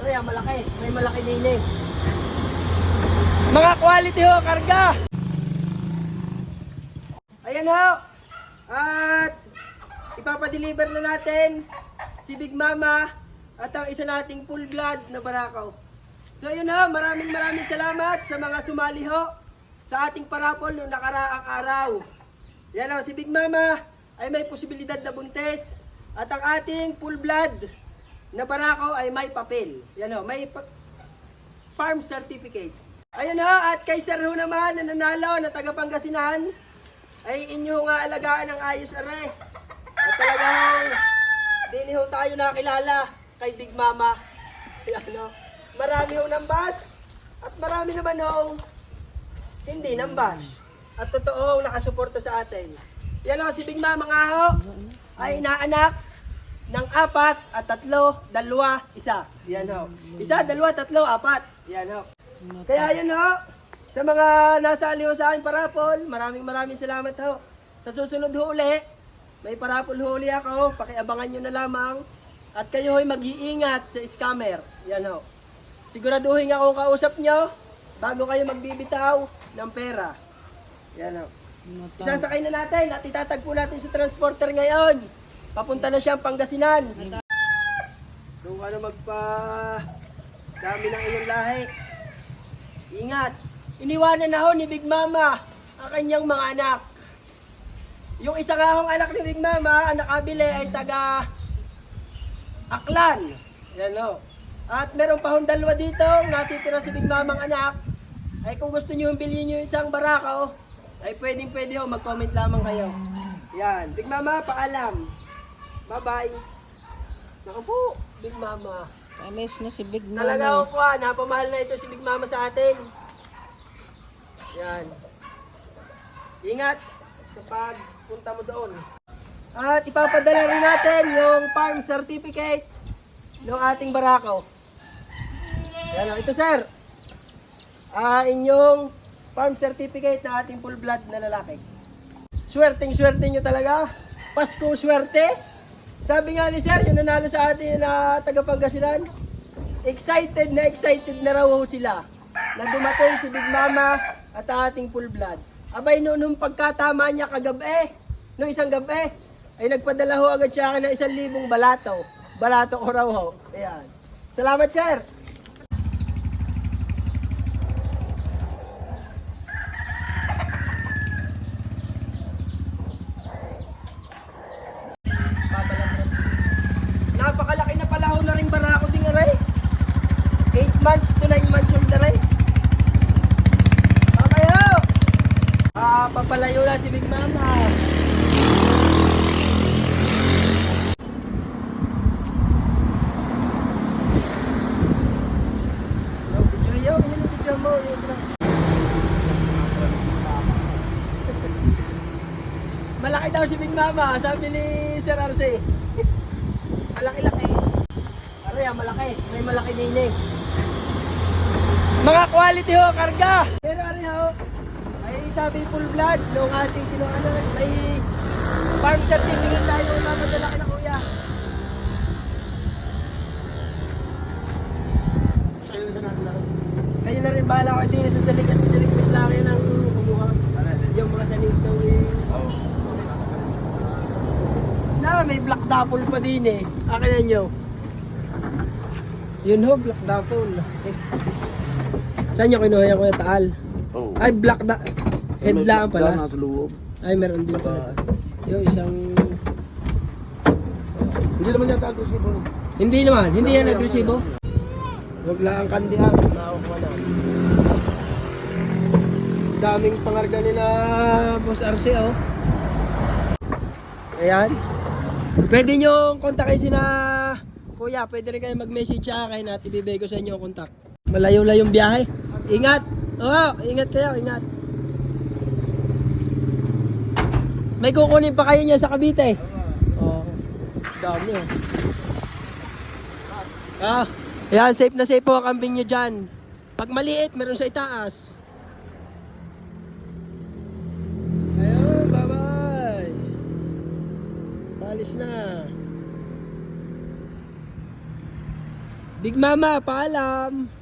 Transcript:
Aray, ah, malaki. May malaki eh. Mga quality ho, karga. Ayan ho. At ipapadeliver na natin si Big Mama at ang isa nating full blood na barakaw. So yun ho, maraming maraming salamat sa mga sumali ho sa ating parapol noong nakaraang araw. Yan ho, si Big Mama ay may posibilidad na buntes at ang ating full blood na barakaw ay may papel. Yan ho, may pa- farm certificate. Ayun ho, at kay Sir ho naman na nanalo na taga Pangasinan ay inyo nga alagaan ng ayos. At talagang dili ho tayo nakilala kay Big Mama. Yan ho. Marami ho nambas at marami naman ho hindi nambas. At totoo nakasuporta sa atin. Yan ho, si Big Mama nga ho ay inaanak ng apat at tatlo, dalawa, isa. Yan ho. Isa, dalawa, tatlo, apat. Yan ho. Kaya yun ho, sa mga nasa aliw sa akin parapol, maraming maraming salamat ho. Sa susunod ho uli, may parapol ho uli ako, pakiabangan nyo na lamang. At kayo ho'y mag-iingat sa scammer. Yan ho. Siguraduhin akong kausap nyo bago kayo magbibitaw ng pera. Yan ho. Isasakay na natin at itatagpo natin sa transporter ngayon. Papunta na siyang Pangasinan. Kung ano magpa dami ng iyong lahi. Ingat. Iniwanan na ho ni Big Mama ang kanyang mga anak. Yung isa nga hong anak ni Big Mama, ang nakabili ay taga Aklan. Yan ho. At meron pa hong dalawa dito, natitira si Big Mamang anak. Ay kung gusto niyo bilhin niyo isang barako, ay pwedeng pwede ho, mag-comment lamang kayo. Yan. Big Mama, paalam. Bye-bye. Naku po, Big Mama. Alis na si Big Talaga Mama. ako po, ah, napamahal na ito si Big Mama sa atin. Yan. Ingat sa pagpunta mo doon. At ipapadala rin natin yung farm certificate ng ating barakaw. Yan o, ito sir. Ah, inyong farm certificate na ating full blood na lalaki. Swerteng swerte nyo talaga. Pasko swerte. Sabi nga ni sir, yung nanalo sa atin na taga Pangasinan, excited na excited na raw sila na dumating si Big Mama at ating full blood. Abay, noong, nung pagkatama niya kagabi, nung isang gabi, ay nagpadala ho agad siya ng isang libong balato. Balato ko raw ho. Ayan. Salamat, sir. Napakalaki na pala ho na rin barako ding aray. 8 months to 9 months yung daray. Okay ho! Ah, papalayo na si Big Mama. Malaki daw si Big Mama, sabi ni Sir Arce. Malaki-laki. Aray, ah, malaki. May malaki din eh. Mga quality ho, karga. Pero aray ho, ay sabi full blood nung ating kinuha na may farm certificate tayo na madala kay na kuya. Kayo na rin bahala ko din sa salik at pinarequest lang yan ang kumuha. Yung mga salik daw eh. Na, may black dapple pa din eh. Akin na nyo. Yun ho, black dapple. Saan nyo kinuha yung Taal? Oh. Ay, black da... Head lang pala. nasa loob. Ay, meron din pala. Yung isang... Hindi naman yata agresibo. Hindi naman, hindi yan agresibo. Huwag lang ang mo na. Daming pangarga ni na Boss RC, oh. Ayan. Pwede nyo kontakin sina Kuya, pwede rin kayo mag-message sa akin at ibibigay ko sa inyo ang kontak. Malayo-layong biyahe. Ingat! Oo, ingat kayo, ingat. May kukunin pa kayo niya sa Cavite. Oo. Dami oh. Ah, yan, safe na safe po ang kambing nyo dyan. Pag maliit, meron sa itaas. Ayun, bye-bye. Palis na. Big Mama, paalam.